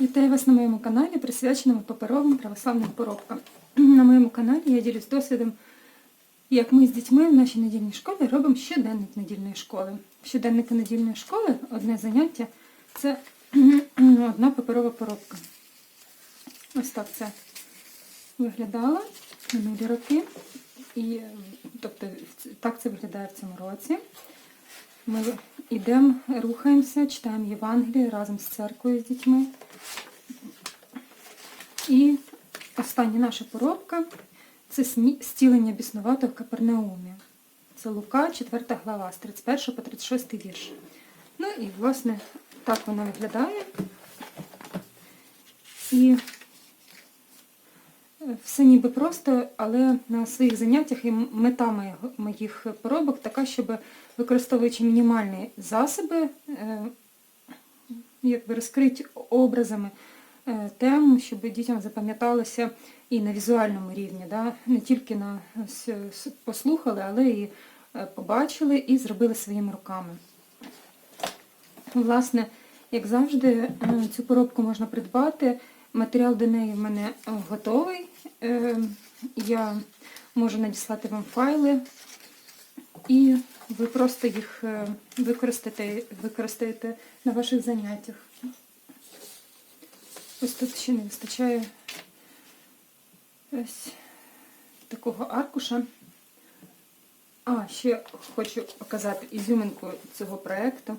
Вітаю вас на моєму каналі, присвяченому паперовим православним поробкам. На моєму каналі я ділюсь досвідом, як ми з дітьми в нашій недільній школі робимо щоденник недільної школи. Щоденники недільної школи одне заняття це одна паперова поробка. Ось так це виглядало минулі роки. І, тобто, так це виглядає в цьому році. Ми йдемо, рухаємося, читаємо Євангеліє разом з церквою з дітьми. І остання наша поробка це стілення біснуватого в Капернаумі. Це Лука, 4 глава, з 31 по 36 вірш. Ну і, власне, так воно виглядає. І е, все ніби просто, але на своїх заняттях і мета моїх поробок така, щоб використовуючи мінімальні засоби, е, якби розкрити образами е, тем, щоб дітям запам'яталося і на візуальному рівні, да? не тільки на послухали, але і е, побачили і зробили своїми руками. Власне, як завжди, цю поробку можна придбати. Матеріал до неї в мене готовий. Я можу надіслати вам файли, і ви просто їх е, використаєте, використаєте на ваших заняттях. Ось тут ще не вистачає ось такого аркуша. А, ще хочу показати ізюминку цього проєкту.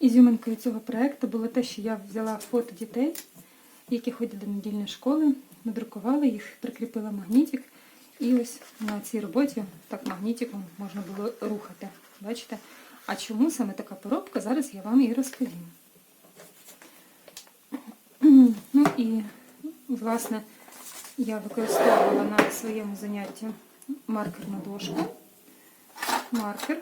Ізюминкою цього проєкту було те, що я взяла фото дітей, які ходять до недільної школи, надрукувала їх, прикріпила магнітик. І ось на цій роботі так магнітиком можна було рухати. Бачите? А чому саме така поробка? Зараз я вам і розповім. Ну і, власне, я використовувала на своєму занятті маркерну дошку. Маркер.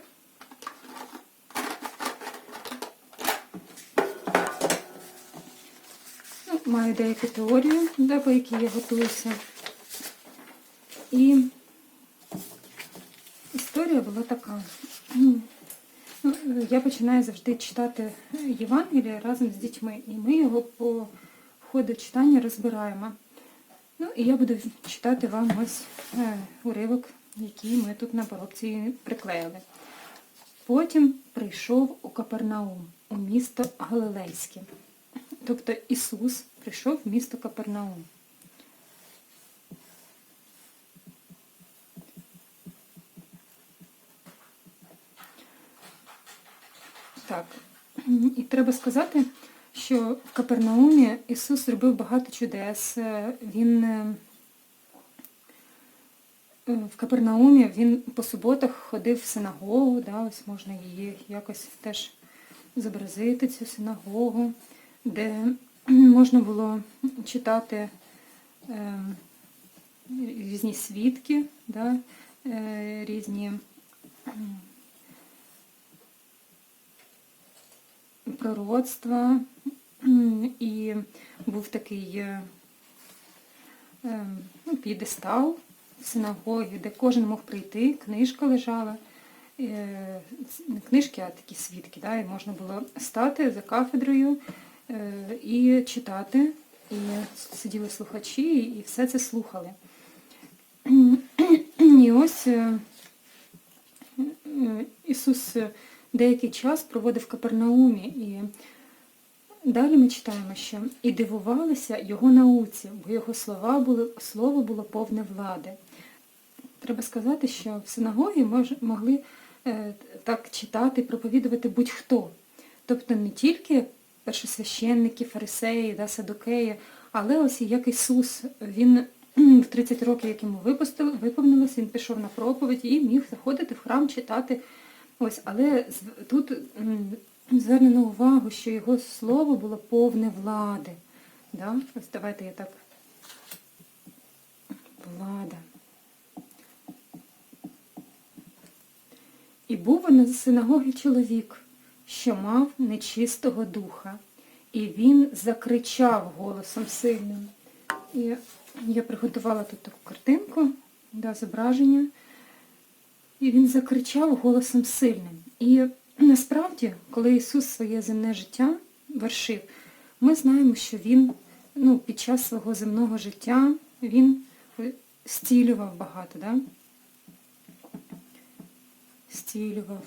Ну, маю деяку теорію, по якій я готуюся. І історія була така. Ну, я починаю завжди читати Євангеліє разом з дітьми, і ми його по ходу читання розбираємо. Ну, і я буду читати вам ось е, уривок, який ми тут на поробці приклеїли. Потім прийшов у Капернаум, у місто Галилейське. Тобто Ісус прийшов в місто Капернаум. Так, і треба сказати, що в Капернаумі Ісус зробив багато чудес. Е, Він е, е, в Капернаумі він по суботах ходив в синагогу, да, ось можна її якось теж зобразити, цю синагогу, де можна було читати е, різні свідки, да, е, різні пророцтва. І був такий е, е, ну, п'єдестал в синагогі, де кожен мог прийти, книжка лежала. Е, Не книжки, а такі свідки. Да? І можна було стати за кафедрою і читати. І сиділи слухачі, і все це слухали. І ось Ісус деякий час проводив в Капернаумі. І далі ми читаємо, що і дивувалися його науці, бо його слова були, слово було повне влади. Треба сказати, що в синагогі мож, могли е, так читати, проповідувати будь-хто. Тобто не тільки першосвященники, фарисеї, да, садокеї, але ось як Ісус, він в 30 років, як йому виповнилось, він пішов на проповідь і міг заходити в храм, читати. Ось, але тут звернено увагу, що його слово було повне влади. Да? Ось давайте я так. Влада. І був на синагогі чоловік, що мав нечистого духа, і він закричав голосом сильним. І я приготувала тут таку картинку, да, зображення. І він закричав голосом сильним. І насправді, коли Ісус своє земне життя вершив, ми знаємо, що він ну, під час свого земного життя він стілював багато, да? стілював,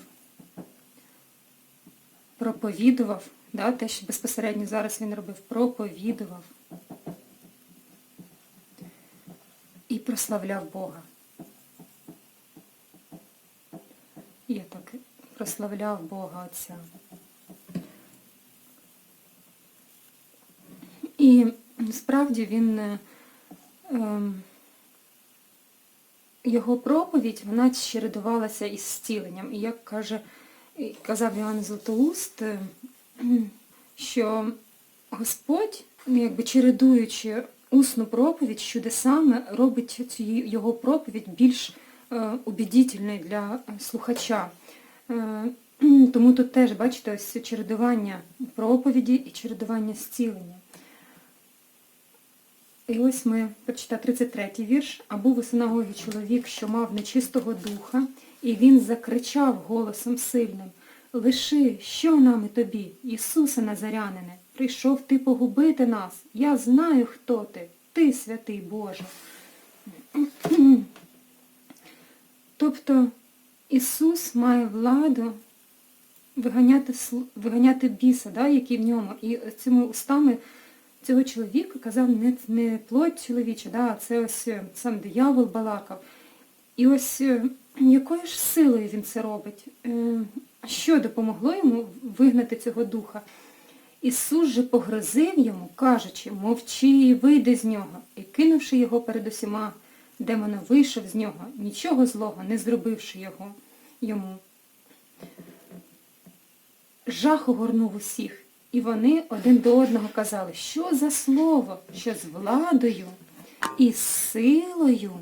проповідував, да? те, що безпосередньо зараз він робив, проповідував і прославляв Бога. Я так прославляв Бога Отця. І справді він, е, ем, його проповідь, вона чередувалася із зціленням. І як каже, казав Іоанн Златоуст, е, що Господь, ну, якби чередуючи усну проповідь з чудесами, робить цю його проповідь більш е, убедительною для е, слухача. Е, Тому тут теж, бачите, ось чередування проповіді і чередування зцілення. І ось ми прочитаємо 33 вірш. А був синагогі чоловік, що мав нечистого духа, і він закричав голосом сильним. Лиши, що нам і тобі, Ісусе Назарянине, прийшов ти погубити нас. Я знаю, хто ти, ти святий Боже. Тобто Ісус має владу виганяти, виганяти біса, да, який в ньому. І цими устами цього чоловіка казав не, не плоть чоловіча, да, а це ось е, сам диявол балакав. І ось е, якою ж силою він це робить? Е, Що допомогло йому вигнати цього духа? Ісус же погрозив йому, кажучи, мовчи, вийди з нього, і кинувши його перед усіма, демона вийшов з нього, нічого злого, не зробивши його йому. Жах огорнув усіх, і вони один до одного казали, що за слово, що з владою і силою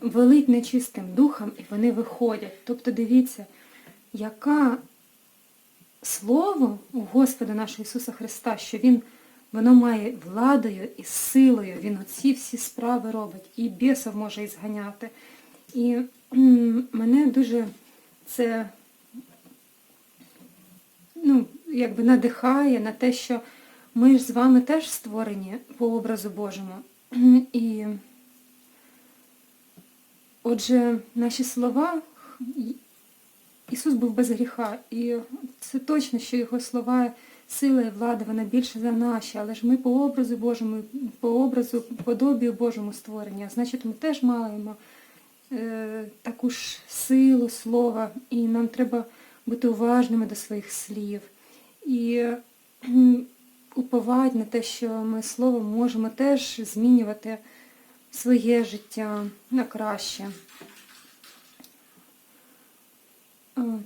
велить нечистим духом, і вони виходять. Тобто дивіться, яка слово у Господа нашого Ісуса Христа, що Він воно має владою і силою, Він оці всі справи робить, і бісов може ізганяти. І мене дуже це ну, якби надихає на те, що ми ж з вами теж створені по образу Божому. І отже, наші слова, Ісус був без гріха, і це точно, що Його слова, сила і влада, вона більше за наші, але ж ми по образу Божому, по образу, подобію Божому створення, значить ми теж маємо е, таку ж силу слова, і нам треба бути уважними до своїх слів. І кхм, уповати на те, що ми словом можемо теж змінювати своє життя на краще.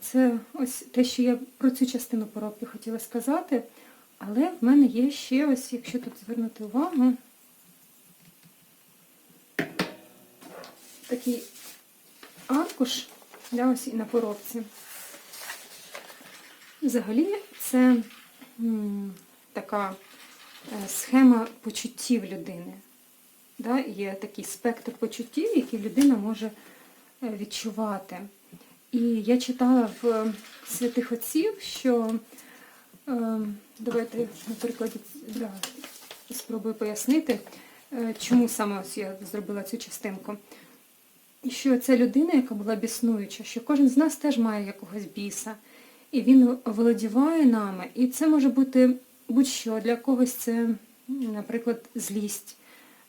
Це ось те, що я про цю частину поробки хотіла сказати, але в мене є ще ось, якщо тут звернути увагу, такий аркуш для ось і на поробці. Взагалі це м, така е, схема почуттів людини. Да? Є такий спектр почуттів, які людина може е, відчувати. І я читала в е, святих отців, що е, давайте на прикладі да, спробую пояснити, е, чому саме ось я зробила цю частинку. Що це людина, яка була біснуюча, що кожен з нас теж має якогось біса. І він володіває нами. І це може бути будь-що. Для когось це, наприклад, злість,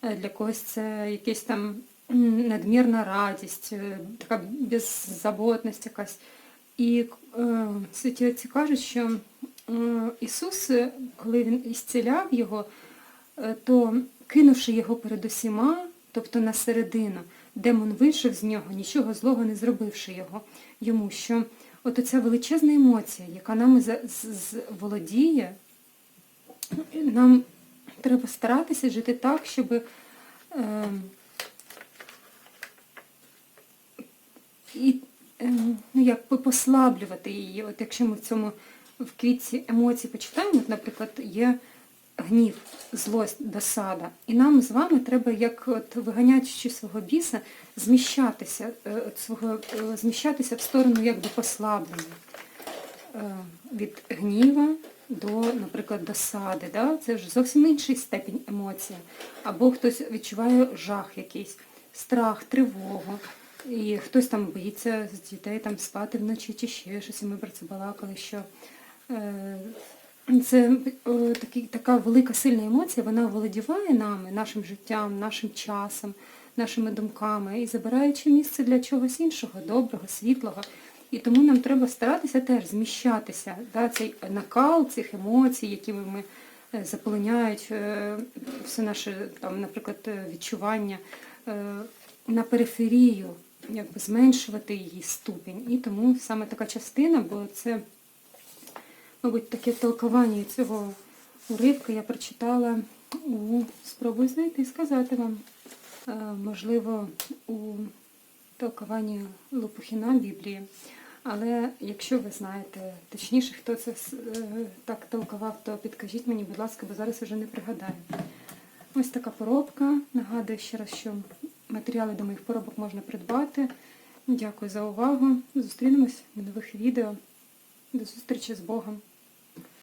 е, для когось це якась там надмірна радість, е, така беззаботність якась. І е, святі отці кажуть, що е, Ісус, е, коли Він ісціляв його, е, то кинувши його перед усіма, тобто на середину, демон вийшов з нього, нічого злого не зробивши його йому. що От оця величезна емоція, яка нами володіє, нам треба старатися жити так, щоб і, е, ну, як би послаблювати її. От якщо ми в цьому в квітці емоцій почитаємо, от, наприклад, є гнів, злость, досада. І нам з вами треба, як от виганяючи свого біса, зміщатися, е, от свого, е, зміщатися в сторону якби послаблення. Від гніва до, наприклад, досади. Да? Це вже зовсім інший степінь емоції. Або хтось відчуває жах якийсь, страх, тривогу. І хтось там боїться з дітей там спати вночі чи ще щось, і ми про це балакали, що е, це такий, така велика сильна емоція, вона володіває нами, нашим життям, нашим часом, нашими думками і забираючи місце для чогось іншого, доброго, світлого. І тому нам треба старатися теж зміщатися, да, цей накал цих емоцій, якими ми е, заполоняють е, все наше, там, наприклад, відчування на периферію, якби зменшувати її ступінь. І тому саме така частина, бо це, мабуть, таке толкування цього уривка я прочитала у спробую знайти і сказати вам. Е, Можливо, у толкуванні Лопухіна Біблії. Але якщо ви знаєте точніше, хто це е, так толкував, то підкажіть мені, будь ласка, бо зараз вже не пригадаю. Ось така поробка. Нагадую ще раз, що матеріали до моїх поробок можна придбати. Дякую за увагу. Зустрінемось в нових відео. До зустрічі з Богом.